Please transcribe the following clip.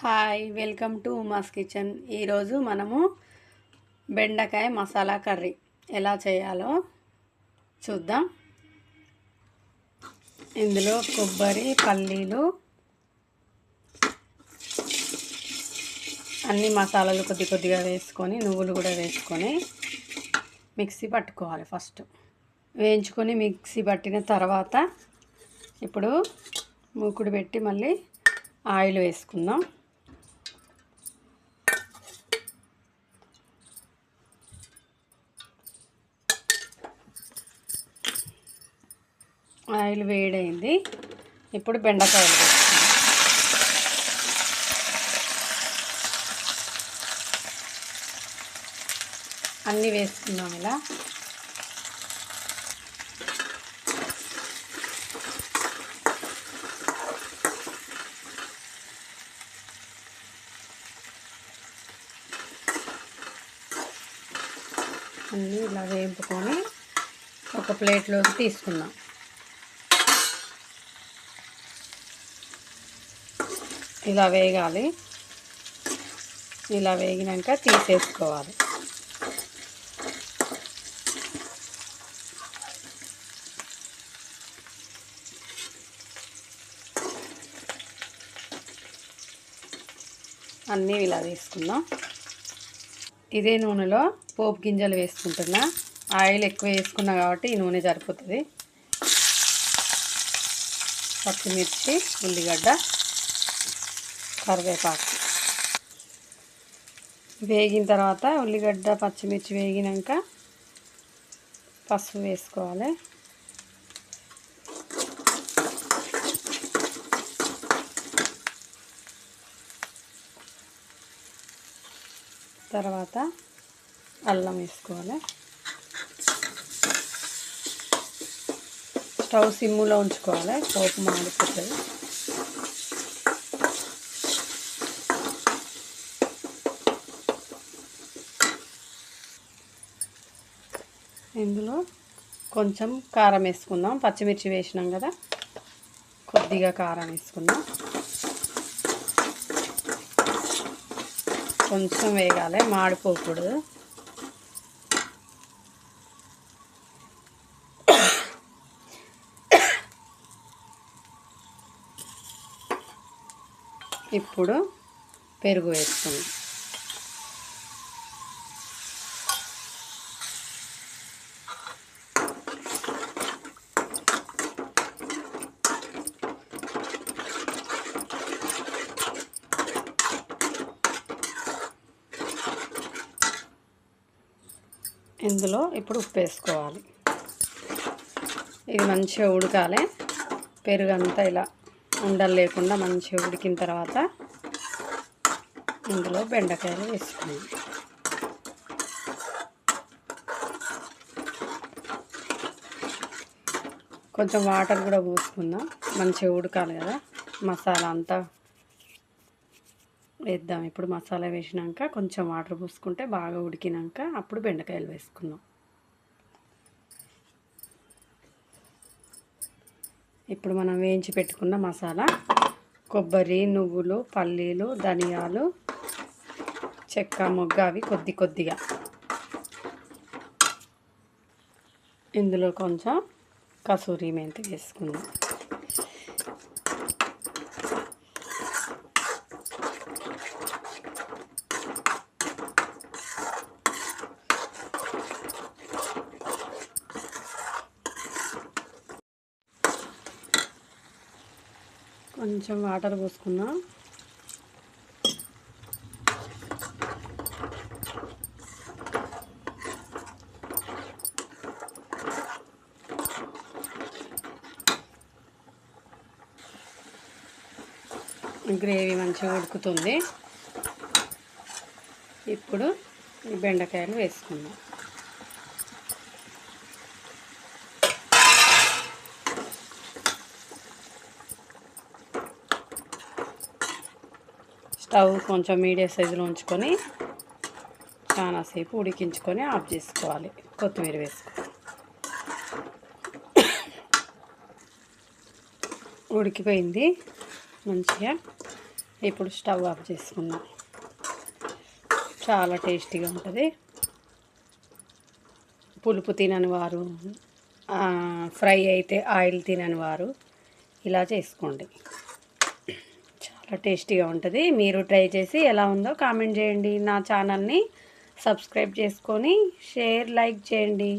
Hi welcome to Uma's kitchen. ఈరోజు మనము బెండకాయ మసాలా కర్రీ. ఎలా చేయాలో చూద్దాం. ఇందులో కొబ్బరి పల్లీలు అన్ని మసాలాలు కొద్ది కొద్దిగా వేసుకొని నువ్వులు కూడా వేసుకొని మిక్సీ పట్టుకోవాలి ఫస్ట్. వేయించుకొని మిక్సీ పట్టిన తర్వాత ఇప్పుడు మూకుడు పెట్టి మళ్ళీ ఆయిల్ వేసుకుందాం. ఆయిల్ వేడైంది. ఇప్పుడు బెండకాయలు వేసుకుందాం. అన్నీ వేసుకుందాం ఇలా. అన్నీ ఇలా వేపుకొని ఒక ప్లేట్లోకి తీసుకుందాం. ఇలా వేగాలి. ఇలా వేగినాక తీసేసుకోవాలి. అన్నీ ఇలా తీసుకుందాం. ఇదే నూనెలో పోపు గింజలు వేసుకుంటున్నా. ఆయిల్ ఎక్కువ వేసుకున్నా కాబట్టి ఈ నూనె సరిపోతుంది. పచ్చిమిర్చి ఉల్లిగడ్డ కరివేపాకు. వేగిన తర్వాత ఉల్లిగడ్డ పచ్చిమిర్చి వేగినాక పసుపు వేసుకోవాలి. తర్వాత అల్లం వేసుకోవాలి. స్టవ్ సిమ్ములో ఉంచుకోవాలి. పోపు మాడిపోతుంది. ఇందులో కొంచెం కారం వేసుకుందాం. పచ్చిమిర్చి వేసినాం కదా. కొద్దిగా కారం వేసుకుందాం. కొంచెం వేగాలి మాడిపోకూడదు. ఇప్పుడు పెరుగు వేసుకుందాం. ఇందులో ఇప్పుడు ఉప్పు వేసుకోవాలి. ఇది మంచిగా ఉడకాలి. పెరుగు అంతా ఇలా ఉండలు లేకుండా మంచిగా ఉడికిన తర్వాత ఇందులో బెండకాయలు వేసుకుందాం కొంచెం వాటర్ కూడా పోసుకుందాం. మంచిగా ఉడకాలి కదా. మసాలా అంతా వేద్దాం. ఇప్పుడు మసాలా వేసినాక కొంచెం వాటర్ పోసుకుంటే బాగా ఉడికినాక అప్పుడు బెండకాయలు వేసుకుందాం. ఇప్పుడు మనం వేయించి పెట్టుకున్న మసాలా కొబ్బరి నువ్వులు పల్లీలు ధనియాలు చెక్క మొగ్గ అవి కొద్ది కొద్దిగా. ఇందులో కొంచెం కసూరి మెంతి వేసుకుందాం. కొంచెం వాటర్ పోసుకున్నా. గ్రేవీ మంచిగా ఉడుకుతుంది. ఇప్పుడు ఈ బెండకాయలు వేసుకుందాం. స్టవ్ కొంచెం మీడియం సైజులో ఉంచుకొని చాలాసేపు ఉడికించుకొని ఆఫ్ చేసుకోవాలి. కొత్తిమీర వేసుకోవాలి ఉడికిపోయింది. మంచిగా ఇప్పుడు స్టవ్ ఆఫ్ చేసుకుందాం. చాలా టేస్టీగా ఉంటుంది. పులుపు తినని వారు ఫ్రై అయితే ఆయిల్ తినని వారు ఇలా చేసుకోండి. చాలా టేస్టీగా ఉంటుంది. మీరు ట్రై చేసి ఎలా ఉందో కామెంట్ చేయండి. నా ఛానల్ని సబ్స్క్రైబ్ చేసుకొని షేర్ లైక్ చేయండి.